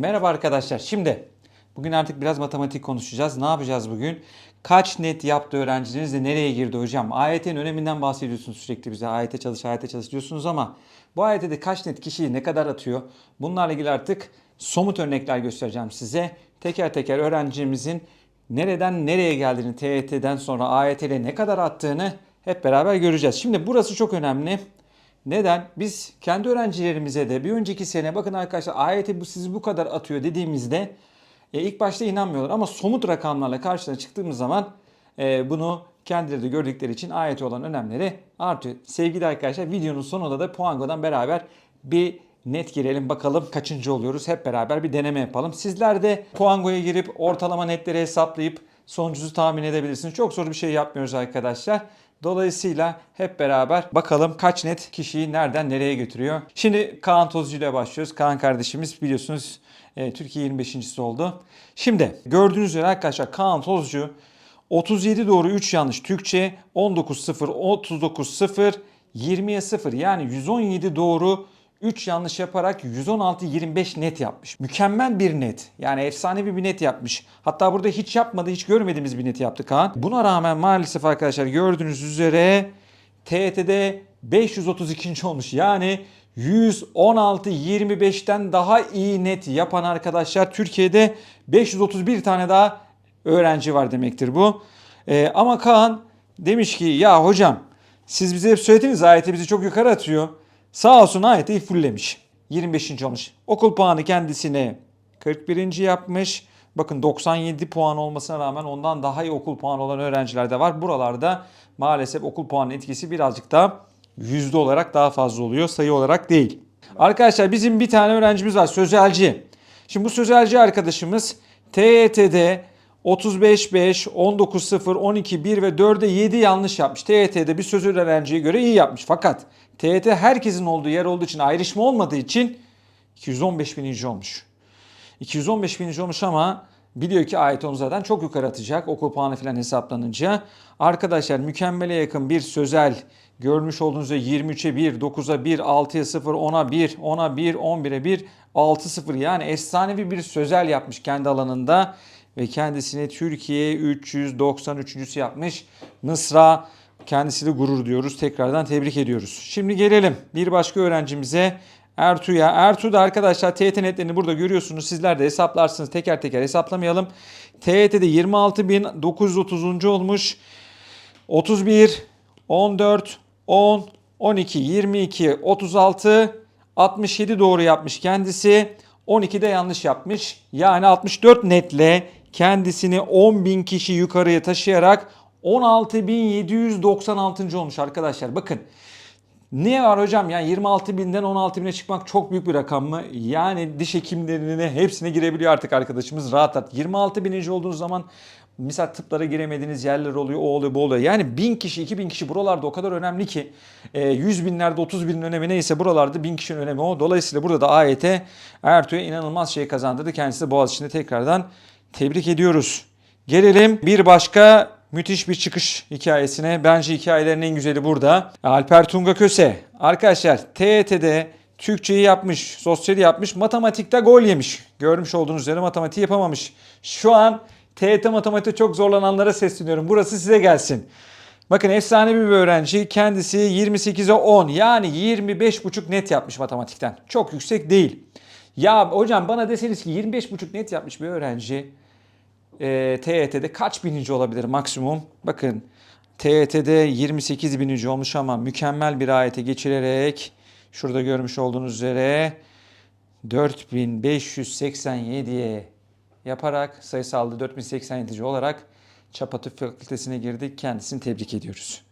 Merhaba arkadaşlar. Şimdi bugün artık biraz matematik konuşacağız. Ne yapacağız bugün? Kaç net yaptı öğrencileriniz de nereye girdi hocam? AYT'nin öneminden bahsediyorsunuz sürekli bize. AYT çalış, AYT çalış diyorsunuz ama bu AYT'de kaç net kişiyi ne kadar atıyor? Bunlarla ilgili artık somut örnekler göstereceğim size. Teker teker öğrencimizin nereden nereye geldiğini, TYT'den sonra AYT'de ne kadar attığını hep beraber göreceğiz. Şimdi burası çok önemli. Neden? Biz kendi öğrencilerimize de bir önceki sene bakın arkadaşlar AYT bu sizi bu kadar atıyor dediğimizde e, ilk başta inanmıyorlar ama somut rakamlarla karşına çıktığımız zaman e, bunu kendileri de gördükleri için AYT olan önemleri artıyor. Sevgili arkadaşlar videonun sonunda da Puango'dan beraber bir net girelim bakalım kaçıncı oluyoruz hep beraber bir deneme yapalım. Sizler de Puango'ya girip ortalama netleri hesaplayıp sonucunuzu tahmin edebilirsiniz. Çok zor bir şey yapmıyoruz arkadaşlar. Dolayısıyla hep beraber bakalım kaç net kişiyi nereden nereye götürüyor. Şimdi Kaan Tozcu ile başlıyoruz. Kaan kardeşimiz biliyorsunuz e, Türkiye 25.si oldu. Şimdi gördüğünüz üzere arkadaşlar Kaan Tozcu 37 doğru 3 yanlış Türkçe 19 0 39 0 20'ye 0 yani 117 doğru 3 yanlış yaparak 116-25 net yapmış. Mükemmel bir net. Yani efsanevi bir net yapmış. Hatta burada hiç yapmadı, hiç görmediğimiz bir net yaptı Kaan. Buna rağmen maalesef arkadaşlar gördüğünüz üzere TET'de 532. olmuş. Yani 116-25'ten daha iyi net yapan arkadaşlar Türkiye'de 531 tane daha öğrenci var demektir bu. Ee, ama Kaan demiş ki ya hocam siz bize hep söylediniz ayeti bizi çok yukarı atıyor. Sağ olsun ayeti fulllemiş. 25. olmuş. Okul puanı kendisine 41. yapmış. Bakın 97 puan olmasına rağmen ondan daha iyi okul puanı olan öğrenciler de var. Buralarda maalesef okul puanı etkisi birazcık daha yüzde olarak daha fazla oluyor. Sayı olarak değil. Arkadaşlar bizim bir tane öğrencimiz var sözelci. Şimdi bu sözelci arkadaşımız TYT'de 35 5, 19 0, 12 1 ve 4'e 7 yanlış yapmış. TYT'de bir sözel öğrenciye göre iyi yapmış. Fakat TYT herkesin olduğu yer olduğu için ayrışma olmadığı için 215 bininci olmuş. 215 bininci olmuş ama biliyor ki ayet onu zaten çok yukarı atacak okul puanı falan hesaplanınca. Arkadaşlar mükemmele yakın bir sözel görmüş olduğunuz üzere 23'e 1, 9'a 1, 6'ya 0, 10'a 1, 10'a 1, 11'e 1, 6 0 yani efsanevi bir sözel yapmış kendi alanında ve kendisini Türkiye 393. yapmış. Mısra kendisiyle gurur diyoruz. Tekrardan tebrik ediyoruz. Şimdi gelelim bir başka öğrencimize Ertuğ'a. Ertuğ da arkadaşlar TYT netlerini burada görüyorsunuz. Sizler de hesaplarsınız. Teker teker hesaplamayalım. TYT'de 26.930. olmuş. 31, 14, 10, 12, 22, 36, 67 doğru yapmış kendisi. 12 de yanlış yapmış. Yani 64 netle kendisini 10.000 kişi yukarıya taşıyarak 16.796. olmuş arkadaşlar. Bakın Niye var hocam? Yani 26 binden 16 bine çıkmak çok büyük bir rakam mı? Yani diş hekimlerine hepsine girebiliyor artık arkadaşımız rahat rahat. 26 bininci olduğunuz zaman misal tıplara giremediğiniz yerler oluyor, o oluyor, bu oluyor. Yani 1000 kişi, 2000 kişi buralarda o kadar önemli ki e, 100 binlerde 30 binin önemi neyse buralarda 1000 kişinin önemi o. Dolayısıyla burada da AYT Ertuğ'a inanılmaz şey kazandırdı. Kendisi de Boğaziçi'nde tekrardan tebrik ediyoruz. Gelelim bir başka müthiş bir çıkış hikayesine. Bence hikayelerin en güzeli burada. Alper Tunga Köse. Arkadaşlar TYT'de Türkçeyi yapmış, sosyali yapmış, matematikte gol yemiş. Görmüş olduğunuz üzere matematiği yapamamış. Şu an TYT matematikte çok zorlananlara sesleniyorum. Burası size gelsin. Bakın efsane bir öğrenci. Kendisi 28'e 10 yani 25,5 net yapmış matematikten. Çok yüksek değil. Ya hocam bana deseniz ki 25,5 net yapmış bir öğrenci e, TYT'de kaç bininci olabilir maksimum? Bakın TYT'de 28 bininci olmuş ama mükemmel bir ayete geçirerek şurada görmüş olduğunuz üzere 4587'ye yaparak sayısalda 4087. olarak Çapa Tıp Fakültesine girdik. Kendisini tebrik ediyoruz.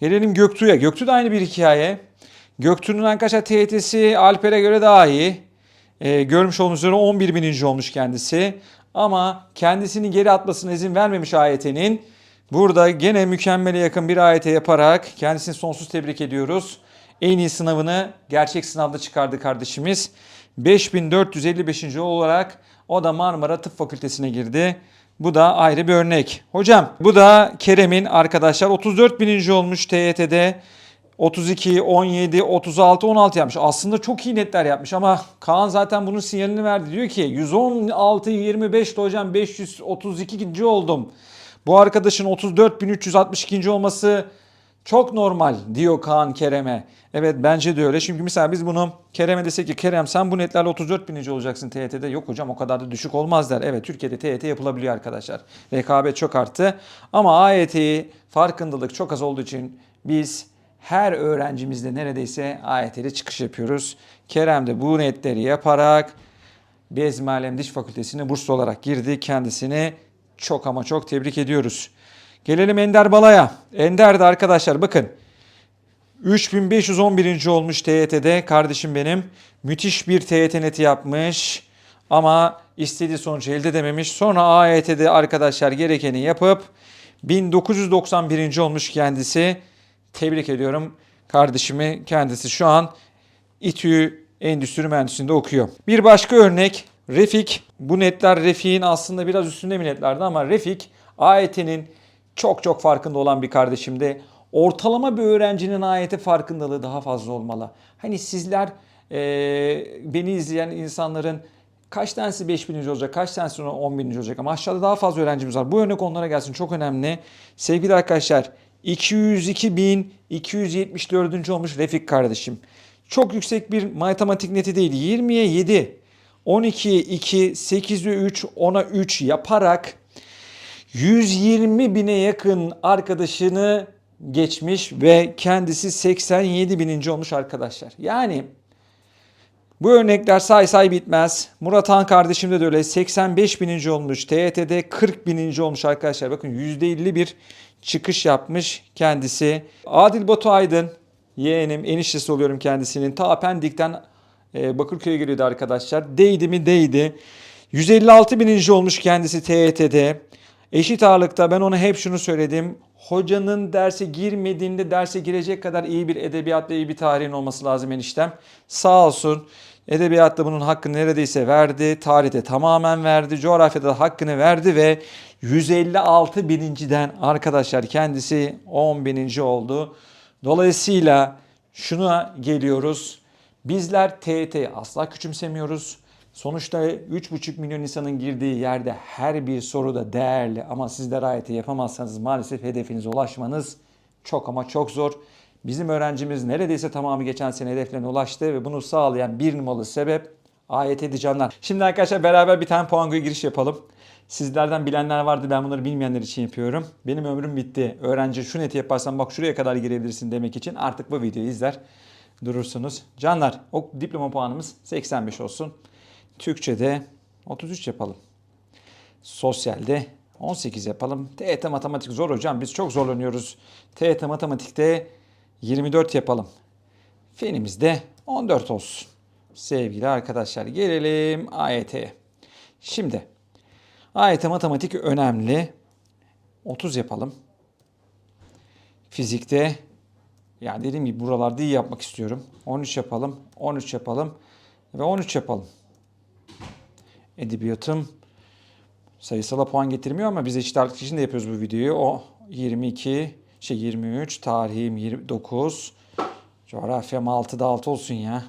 Gelelim Göktuğ'a. Göktuğ da aynı bir hikaye. Göktuğ'un arkadaşlar TYT'si Alper'e göre daha iyi. Ee, görmüş olduğunuz üzere 11 bininci olmuş kendisi. Ama kendisini geri atmasına izin vermemiş AYT'nin. Burada gene mükemmele yakın bir AYT yaparak kendisini sonsuz tebrik ediyoruz. En iyi sınavını gerçek sınavda çıkardı kardeşimiz. 5455. olarak o da Marmara Tıp Fakültesine girdi. Bu da ayrı bir örnek. Hocam bu da Kerem'in arkadaşlar 34 bininci olmuş TYT'de. 32, 17, 36, 16 yapmış. Aslında çok iyi netler yapmış ama Kaan zaten bunun sinyalini verdi. Diyor ki 116, 25 de hocam 532. oldum. Bu arkadaşın 34.362. olması çok normal diyor Kaan Kerem'e. Evet bence de öyle. Çünkü mesela biz bunu Kerem'e desek ki Kerem sen bu netlerle 34 bininci olacaksın TYT'de. Yok hocam o kadar da düşük olmaz der. Evet Türkiye'de TYT yapılabiliyor arkadaşlar. Rekabet çok arttı. Ama AYT'yi farkındalık çok az olduğu için biz her öğrencimizde neredeyse AYT'li çıkış yapıyoruz. Kerem de bu netleri yaparak Bezmi Alem Diş Fakültesi'ne burslu olarak girdi. Kendisini çok ama çok tebrik ediyoruz. Gelelim Ender Bala'ya. Ender de arkadaşlar bakın 3511. olmuş TYT'de kardeşim benim. Müthiş bir TYT neti yapmış ama istediği sonucu elde edememiş. Sonra AYT'de arkadaşlar gerekeni yapıp 1991. olmuş kendisi. Tebrik ediyorum kardeşimi. Kendisi şu an İTÜ Endüstri Mühendisliği'nde okuyor. Bir başka örnek Refik. Bu netler Refik'in aslında biraz üstünde mi netlerdi ama Refik AYT'nin çok çok farkında olan bir kardeşimdi. Ortalama bir öğrencinin AYT farkındalığı daha fazla olmalı. Hani sizler eee, beni izleyen insanların kaç tanesi 5000. olacak, kaç tanesi 10.000. olacak ama aşağıda daha fazla öğrencimiz var. Bu örnek onlara gelsin çok önemli. Sevgili arkadaşlar 202.274. olmuş Refik kardeşim. Çok yüksek bir matematik neti değil. 20'ye 7, 12'ye 2, 8'e 3, 10'a 3 yaparak 120 bine yakın arkadaşını geçmiş ve kendisi 87 bininci olmuş arkadaşlar. Yani bu örnekler say say bitmez. Murat Han kardeşimde de öyle 85 bininci olmuş. TYT'de 40 bininci olmuş arkadaşlar. Bakın %50 bir çıkış yapmış kendisi. Adil Batu Aydın yeğenim eniştesi oluyorum kendisinin. Ta Pendik'ten e, Bakırköy'e geliyordu arkadaşlar. Değdi mi değdi. 156 bininci olmuş kendisi TYT'de. Eşit ağırlıkta ben ona hep şunu söyledim. Hocanın derse girmediğinde derse girecek kadar iyi bir edebiyat ve iyi bir tarihin olması lazım eniştem. Sağ olsun. Edebiyatta bunun hakkını neredeyse verdi. Tarihte tamamen verdi. Coğrafyada da hakkını verdi ve 156 bininciden arkadaşlar kendisi 10 bininci oldu. Dolayısıyla şuna geliyoruz. Bizler TET'yi asla küçümsemiyoruz. Sonuçta 3,5 milyon insanın girdiği yerde her bir soru da değerli ama sizler ayeti yapamazsanız maalesef hedefinize ulaşmanız çok ama çok zor. Bizim öğrencimiz neredeyse tamamı geçen sene hedeflerine ulaştı ve bunu sağlayan bir numaralı sebep AYT canlar. Şimdi arkadaşlar beraber bir tane puangoya giriş yapalım. Sizlerden bilenler vardı ben bunları bilmeyenler için yapıyorum. Benim ömrüm bitti. Öğrenci şu neti yaparsan bak şuraya kadar girebilirsin demek için artık bu videoyu izler durursunuz. Canlar o diploma puanımız 85 olsun. Türkçe'de 33 yapalım. Sosyalde 18 yapalım. TET matematik zor hocam biz çok zorlanıyoruz. TET matematikte 24 yapalım. Fenimizde 14 olsun. Sevgili arkadaşlar gelelim AYT'ye. Şimdi AYT matematik önemli. 30 yapalım. Fizikte yani dediğim gibi buralarda iyi yapmak istiyorum. 13 yapalım, 13 yapalım ve 13 yapalım. Edebiyatım sayısala puan getirmiyor ama biz eşit ağırlık için de yapıyoruz bu videoyu. O 22, şey 23, tarihim 29, coğrafyam 6'da 6 olsun ya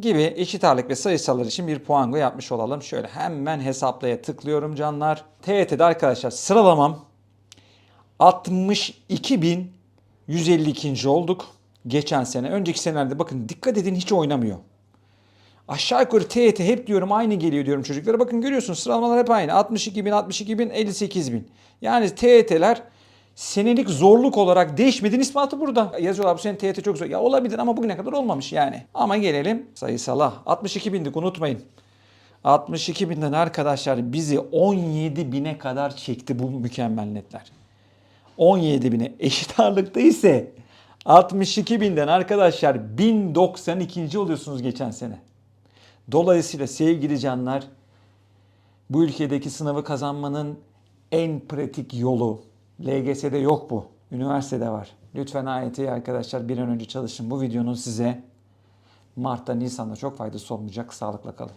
gibi eşit ağırlık ve sayısallar için bir puango yapmış olalım. Şöyle hemen hesaplaya tıklıyorum canlar. TYT'de arkadaşlar sıralamam 62.152. olduk geçen sene. Önceki senelerde bakın dikkat edin hiç oynamıyor. Aşağı yukarı TYT hep diyorum aynı geliyor diyorum çocuklara. Bakın görüyorsunuz sıralamalar hep aynı. 62 bin, 62 bin, 58 bin. Yani TYT'ler senelik zorluk olarak değişmediğin ispatı burada. Yazıyorlar bu sene TYT çok zor. Ya olabilir ama bugüne kadar olmamış yani. Ama gelelim sayısala. 62 bindik unutmayın. 62 binden arkadaşlar bizi 17 bine kadar çekti bu mükemmel netler. 17 bine eşit ağırlıkta ise 62 binden arkadaşlar 1092. oluyorsunuz geçen sene. Dolayısıyla sevgili canlar bu ülkedeki sınavı kazanmanın en pratik yolu LGS'de yok bu. Üniversitede var. Lütfen AYT'yi arkadaşlar bir an önce çalışın. Bu videonun size Mart'ta Nisan'da çok faydası olmayacak. Sağlıkla kalın.